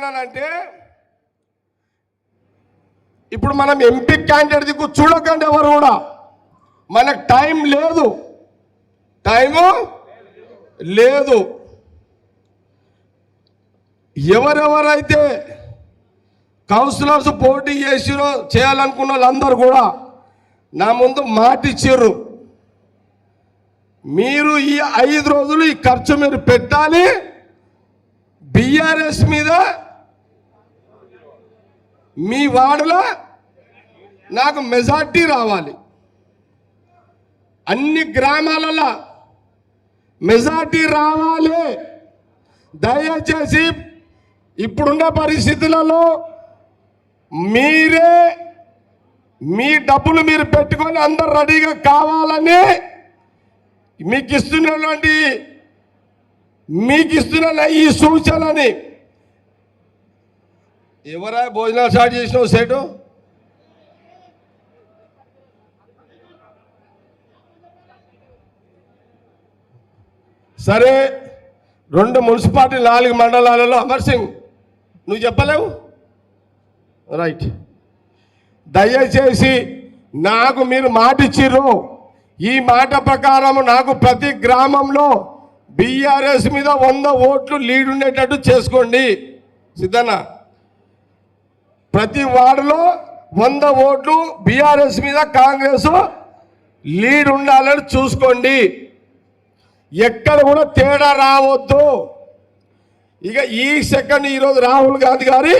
ఏమంటున్నానంటే ఇప్పుడు మనం ఎంపీ క్యాండిడేట్ దిక్కు చూడకండి ఎవరు కూడా. మనకు టైం లేదు. టైము లేదు. ఎవరెవరైతే కౌన్సిలర్స్ పోటీ చేసిరో చేయాలనుకున్న వాళ్ళందరూ కూడా నా ముందు మాటిచ్చిర్రు మీరు ఈ ఐదు రోజులు ఈ ఖర్చు మీరు పెట్టాలి. బిఆర్ఎస్ మీద మీ వార్డులో నాకు మెజార్టీ రావాలి. అన్ని గ్రామాలలో మెజార్టీ రావాలి. దయచేసి ఇప్పుడున్న పరిస్థితులలో మీరే మీ డబ్బులు మీరు పెట్టుకొని అందరు రెడీగా కావాలని మీకు ఇస్తున్నటువంటి మీకు ఇస్తున్న ఈ సూచనని ఎవరా భోజనాలు స్టార్ట్ చేసినావు సేటు? సరే రెండు మున్సిపాలిటీ నాలుగు మండలాలలో అమర్ సింగ్ నువ్వు చెప్పలేవు? రైట్ దయచేసి నాకు మీరు మాట ఇచ్చిర్రు ఈ మాట ప్రకారం నాకు ప్రతి గ్రామంలో బీఆర్ఎస్ మీద వంద ఓట్లు లీడ్ ఉండేటట్టు చేసుకోండి. సిద్ధన్న ప్రతి వార్డులో వంద ఓట్లు బీఆర్ఎస్ మీద కాంగ్రెస్ లీడ్ ఉండాలని చూసుకోండి. ఎక్కడ కూడా తేడా రావద్దు. ఇక ఈ సెకండ్ ఈరోజు రాహుల్ గాంధీ గారి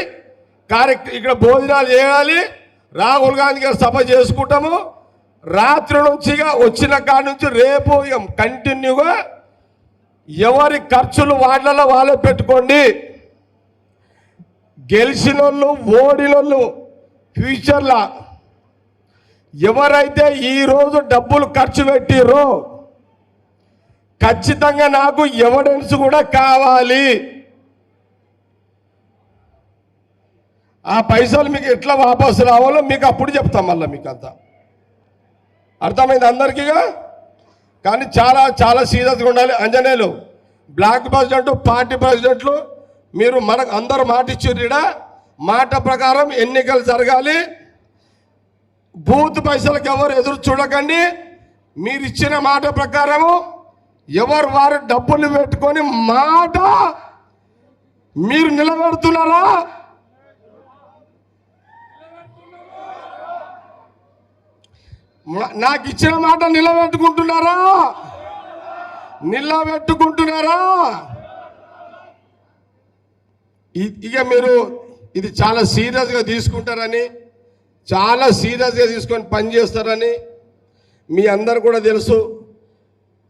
కార్యక్రమం ఇక్కడ భోజనాలు చేయాలి. రాహుల్ గాంధీ గారి సభ చేసుకుంటాము. రాత్రి నుంచి వచ్చిన కాడి నుంచి రేపు కంటిన్యూగా ఎవరి ఖర్చులు వాళ్ళలో వాళ్ళే పెట్టుకోండి. గెలిచిన వాళ్ళు ఫ్యూచర్లా. ఫ్యూచర్లో ఎవరైతే ఈరోజు డబ్బులు ఖర్చు పెట్టిర్రో ఖచ్చితంగా నాకు ఎవిడెన్స్ కూడా కావాలి. ఆ పైసలు మీకు ఎట్లా వాపసు రావాలో మీకు అప్పుడు చెప్తాం మళ్ళీ మీకు అంతా అర్థమైంది అందరికీగా? కానీ చాలా చాలా సీరియస్గా ఉండాలి. అంజనేయులు బ్లాక్ ప్రెసిడెంట్ పార్టీ ప్రెసిడెంట్లు మీరు మనకు అందరు మాట ఇచ్చిర్రీడా మాట ప్రకారం ఎన్నికలు జరగాలి. బూత్ పైసలకు ఎవరు ఎదురు చూడకండి. మీరు ఇచ్చిన మాట ప్రకారము ఎవరు వారు డబ్బులు పెట్టుకొని మాట మీరు నిలబెడుతున్నారా? నాకు ఇచ్చిన మాట నిలబెట్టుకుంటున్నారా? నిలబెట్టుకుంటున్నారా? ఇక మీరు ఇది చాలా సీరియస్గా తీసుకుంటారని చాలా సీరియస్గా తీసుకొని పని చేస్తారని మీ అందరు కూడా తెలుసు.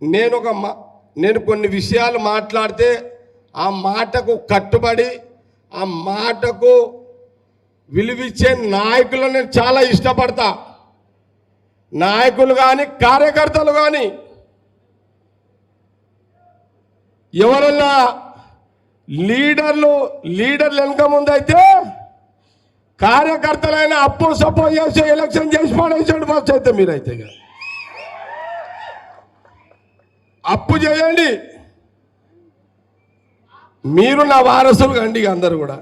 నేను ఒక మా నేను కొన్ని విషయాలు మాట్లాడితే ఆ మాటకు కట్టుబడి ఆ మాటకు విలువిచ్చే నాయకులను నేను చాలా ఇష్టపడతా. నాయకులు కానీ కార్యకర్తలు కానీ ఎవరన్నా లీడర్లు లీడర్లు వెనక ముందైతే కార్యకర్తలైన అప్పు సపోజ్ చేసి ఎలక్షన్ చేసి పడేసాడు ఫస్ట్ అయితే మీరైతే ఇక. అప్పు చేయండి. మీరు నా వారసులు కండి అందరు కూడా.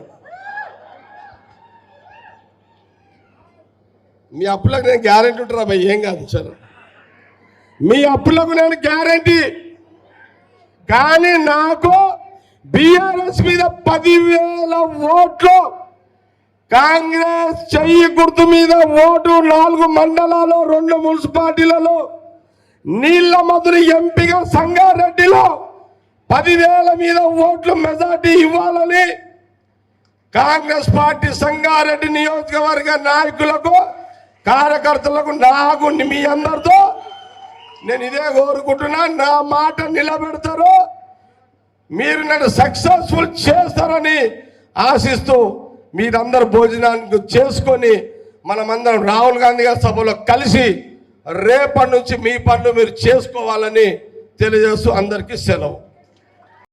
మీ అప్పులకు నేను గ్యారెంటీ ఉంటారా భయ్ ఏం కాదు సార్. మీ అప్పులకు నేను గ్యారెంటీ కానీ నాకు బీఆర్ఎస్ మీద పదివేల ఓట్లు. కాంగ్రెస్ చెయ్యి గుర్తు మీద ఓటు నాలుగు మండలాలు రెండు మున్సిపాలిటీలలో నీళ్ళ మధురి ఎంపీగా సంగారెడ్డిలో పదివేల మీద ఓట్లు మెజార్టీ ఇవ్వాలని కాంగ్రెస్ పార్టీ సంగారెడ్డి నియోజకవర్గ నాయకులకు కార్యకర్తలకు నాకు మీ అందరితో నేను ఇదే కోరుకుంటున్నా. నా మాట నిలబెడతారు. మీరు నన్ను సక్సెస్ఫుల్ చేస్తారని ఆశిస్తూ మీరందరూ భోజనానికి చేసుకొని మనమందరం రాహుల్ గాంధీ గారి సభలో కలిసి రేపటి నుంచి మీ పనులు మీరు చేసుకోవాలని తెలియజేస్తూ అందరికీ సెలవు.